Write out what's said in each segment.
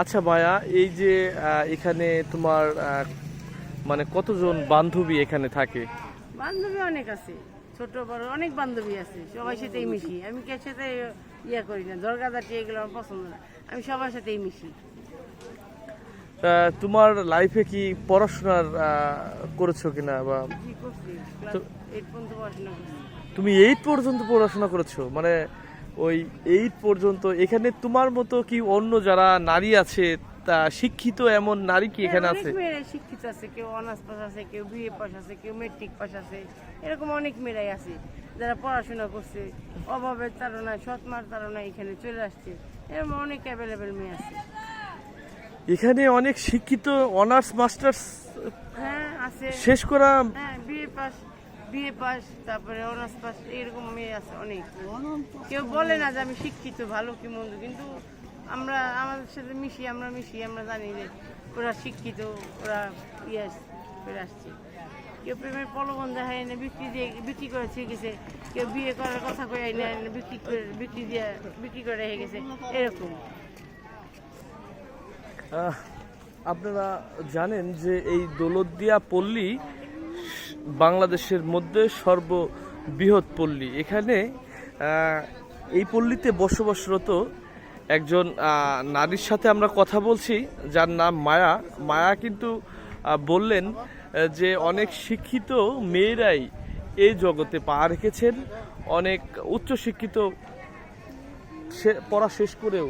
আচ্ছা মায়া এই যে এখানে তোমার মানে কতজন বান্ধবী এখানে থাকে? বান্ধবী অনেক আছে ছোট বড় অনেক বান্ধবী আছে সবার সাথেই মিশি। আমি কে সাথে ইয়ে করি না দরগাদাটি এগুলো আমার পছন্দ না আমি সবার সাথেই মিশি। তোমার লাইফে কি পড়াশোনার করেছ কিনা বা তুমি এইট পর্যন্ত পড়াশোনা করেছ? মানে ওই এইট পর্যন্ত। এখানে তোমার মতো কি অন্য যারা নারী আছে তা শিক্ষিত এমন নারী কি এখানে হ্যাঁ, আছে? অনেক মেয়েরাই শিক্ষিত আছে কেউ অনার্স পাস আছে কেউ বিএ পাস আছে কেউ মেট্রিক পাস আছে এরকম অনেক মেয়েরাই আছে যারা পড়াশোনা করছে। অভাবের তাড়নায় সৎমার তাড়নায় এখানে চলে আসছে। এরকম অনেক অ্যাভেলেবেল মেয়ে আছে। এখানে অনেক শিক্ষিত অনার্স মাস্টার্স হ্যাঁ আছে। শেষ করা হ্যাঁ বিএ পাস তারপরে অনার্স পাস এরকম মেয়ে আছে অনেক। কেউ বলে না যে আমি শিক্ষিত ভালো কি মন্দ কিন্তু আমরা আমাদের সাথে মিশি আমরা মিশি আমরা জানি যে ওরা শিক্ষিত ওরা ইয়ে করে আসছে। কেউ প্রেমের প্রলোভন দেখায় না বিক্রি দিয়ে বিক্রি করে শিখেছে কেউ বিয়ে করার কথা কয়ে না বিক্রি করে বিক্রি দিয়ে বিক্রি করে রেখে গেছে এরকম। আহ, আপনারা জানেন যে এই দৌলতদিয়া পল্লী বাংলাদেশের মধ্যে সর্ববৃহৎ পল্লী। এখানে এই পল্লীতে বসবাসরত একজন নারীর সাথে আমরা কথা বলছি, যার নাম মায়া। মায়া কিন্তু বললেন যে অনেক শিক্ষিত মেয়েরাই এই জগতে পা রেখেছেন। অনেক উচ্চশিক্ষিত সে, পড়া শেষ করেও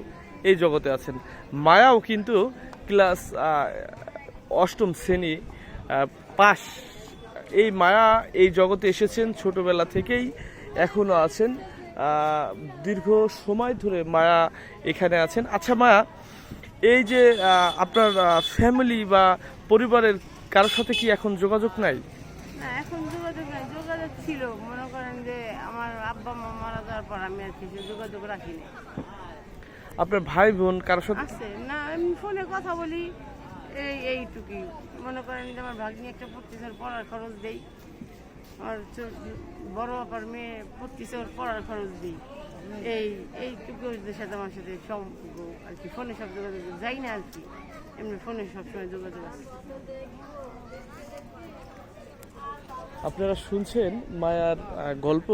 এই জগতে আছেন। মায়াও কিন্তু ক্লাস অষ্টম শ্রেণি পাস এই মায়া এই জগতে এসেছেন ছোটবেলা থেকেই এখনও আছেন। দীর্ঘ সময় ধরে মায়া এখানে আছেন। আচ্ছা মায়া এই যে আপনার ফ্যামিলি বা পরিবারের কারোর সাথে কি এখন যোগাযোগ নাই? না এখন যোগাযোগ নাই। যোগাযোগ ছিল মনে করেন যে আমার আব্বা মা মারা যাওয়ার পর আমি আর কিছু যোগাযোগ রাখিনি আপনার ভাই বোন কারোর সাথে? আছে। না আমি ফোনে কথা বলি। এই, এইটুকুই। মনে করেন যে আমার ভাগ্নি একটা পড়তেছে পড়ার খরচ দেই। আর বড় বাবার মেয়ে পড়তেছে ওর পড়ার খরচ দিই। এই, এইটুকু ওদের সাথে আমার সাথে সম্পর্ক আর কি। ফোনে সব যোগাযোগ যাই না আর কি। এমনি ফোনে সবসময় যোগাযোগ আছে। আপনারা শুনছেন মায়ার গল্প।